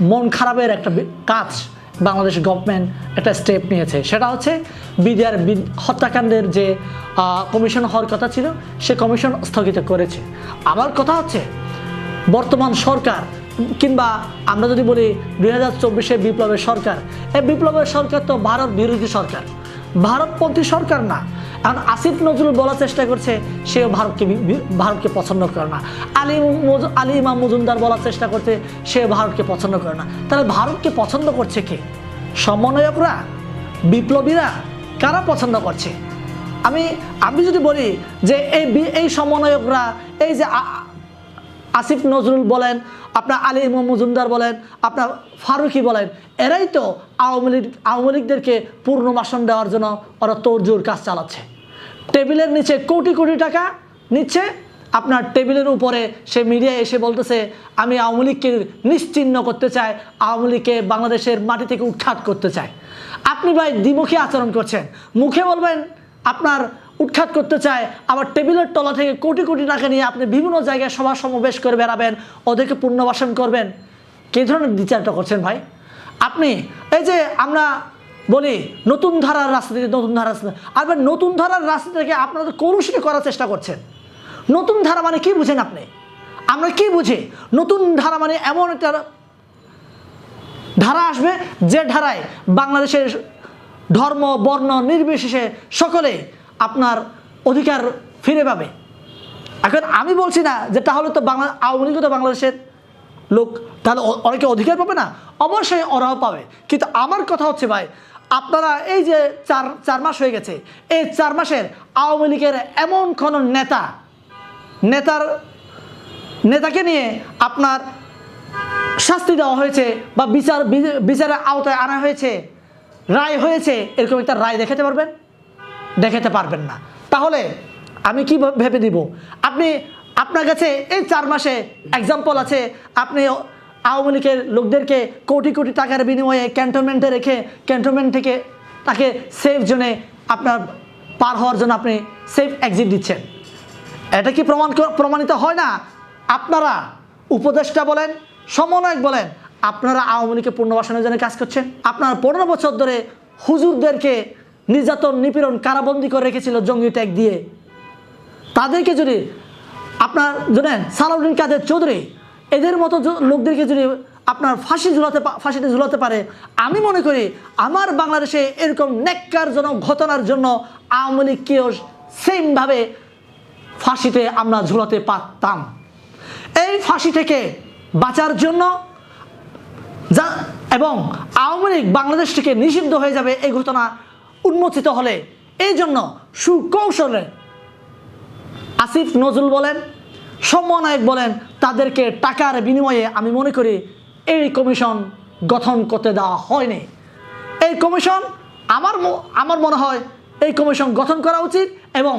মন খারাপের একটা কাজ বাংলাদেশ গভর্নমেন্ট একটা স্টেপ নিয়েছে। সেটা হচ্ছে বিডিআর হত্যাকাণ্ডের যে কমিশন হওয়ার কথা ছিল, সে কমিশন স্থগিত করেছে। আমার কথা হচ্ছে, বর্তমান সরকার, কিংবা আমরা যদি বলি দুই হাজার চব্বিশে বিপ্লবের সরকার, এই বিপ্লবের সরকার তো ভারত বিরোধী সরকার। ভারতপন্থী সরকার না। এখন আসিফ নজরুল বলার চেষ্টা করছে, সেও ভারতকে ভারতকে পছন্দ করে না। আলী আলী ইমাম মজুমদার বলার চেষ্টা করছে সে ভারতকে পছন্দ করে না। তাহলে ভারতকে পছন্দ করছে কে? সমন্বয়করা? বিপ্লবীরা? কারা পছন্দ করছে? আমি আমি যদি বলি যে এই এই সমন্বয়করা, এই যে আসিফ নজরুল বলেন, আপনার আলী ইমাম মজুমদার বলেন, আপনার ফারুকি বলেন, এরাই তো আওয়ামী লীগ আওয়ামী লীগদেরকে পূর্ণ দেওয়ার জন্য ওরা তোড়জোড় কাজ চালাচ্ছে। টেবিলের নিচে কোটি কোটি টাকা নিচ্ছে। আপনার টেবিলের উপরে সে মিডিয়ায় এসে বলতেছে, আমি আওয়ামী লীগকে নিশ্চিহ্ন করতে চাই, আওয়ামী লীগকে বাংলাদেশের মাটি থেকে উৎখাত করতে চাই। আপনি ভাই দ্বিমুখী আচরণ করছেন। মুখে বলবেন, আপনার উৎখাত করতে চায় আবার টেবিলের তলা থেকে কোটি কোটি টাকা নিয়ে আপনি বিভিন্ন জায়গায় সভা সমাবেশ করে বেড়াবেন, ওদেরকে পুনর্বাসন করবেন। কী ধরনের বিচারটা করছেন ভাই? আপনি, এই যে আমরা বলি, নতুন ধারার থেকে নতুন ধারার আর নতুন ধারার থেকে আপনারা কলুষিত করার চেষ্টা করছেন। নতুন ধারা মানে কি বুঝেন আপনি? আমরা কি বুঝি? নতুন ধারা মানে এমন একটা ধারা আসবে, যে ধারায় বাংলাদেশের ধর্ম, বর্ণ নির্বিশেষে সকলে আপনার অধিকার ফিরে পাবে। এখন আমি বলছি না যে তাহলে তো বাংলা, আওয়ামী লীগও তো বাংলাদেশের লোক, তাহলে অনেকে অধিকার পাবে না? অবশ্যই ওরাও পাবে। কিন্তু আমার কথা হচ্ছে ভাই আপনারা এই যে চার চার মাস হয়ে গেছে, এই চার মাসের আওয়ামী লীগের এমন কোনো নেতা, নেতার, নেতাকে নিয়ে আপনার শাস্তি দেওয়া হয়েছে বা বিচার, বিচারের আওতায় আনা হয়েছে, রায় হয়েছে, এরকম একটা রায় দেখাতে পারবেন? দেখাতে পারবেন না। তাহলে আমি কি ভেবে দিব আপনি, আপনার কাছে এই চার মাসে এক্সাম্পল আছে, আপনি আওয়ামী লীগের লোকদেরকে কোটি কোটি টাকার বিনিময়ে ক্যান্টনমেন্টে রেখে ক্যান্টনমেন্ট থেকে তাকে সেফ জোনে আপনার পার হওয়ার জন্য আপনি সেফ এক্সিট দিচ্ছেন। এটা কি প্রমাণ প্রমাণিত হয় না? আপনারা উপদেষ্টা বলেন, সমন্বয়ক বলেন, আপনারা আওয়ামী লীগের পুনর্বাসনের জন্য কাজ করছেন। আপনারা পনেরো বছর ধরে হুজুরদেরকে নির্যাতন, নিপীড়ন, কারাবন্দি করে রেখেছিল জঙ্গি ট্যাগ দিয়ে। তাদেরকে যদি আপনার, জানেন, সালাউদ্দিন কাদের চৌধুরী এদের মতো লোকদেরকে যদি আপনার ফাঁসি ঝুলাতে ফাঁসিতে ঝুলাতে পারে, আমি মনে করি আমার বাংলাদেশে এরকম নেককারজনক ঘটনার জন্য আওয়ামী লীগ লীগকেও সেমভাবে ফাঁসিতে আমরা ঝুলাতে পারতাম। এই ফাঁসি থেকে বাঁচার জন্য যা এবং আওয়ামী লীগ বাংলাদেশ থেকে নিষিদ্ধ হয়ে যাবে এই ঘটনা উন্মোচিত হলে, এই জন্য সুকৌশলে আসিফ নজরুল বলেন সমন্বয়ক বলেন তাদেরকে টাকার বিনিময়ে আমি মনে করি এই কমিশন গঠন করতে দেওয়া হয়নি। এই কমিশন আমার আমার মনে হয় এই কমিশন গঠন করা উচিত এবং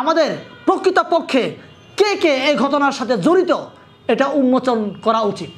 আমাদের প্রকৃতপক্ষে কে কে এই ঘটনার সাথে জড়িত এটা উন্মোচন করা উচিত।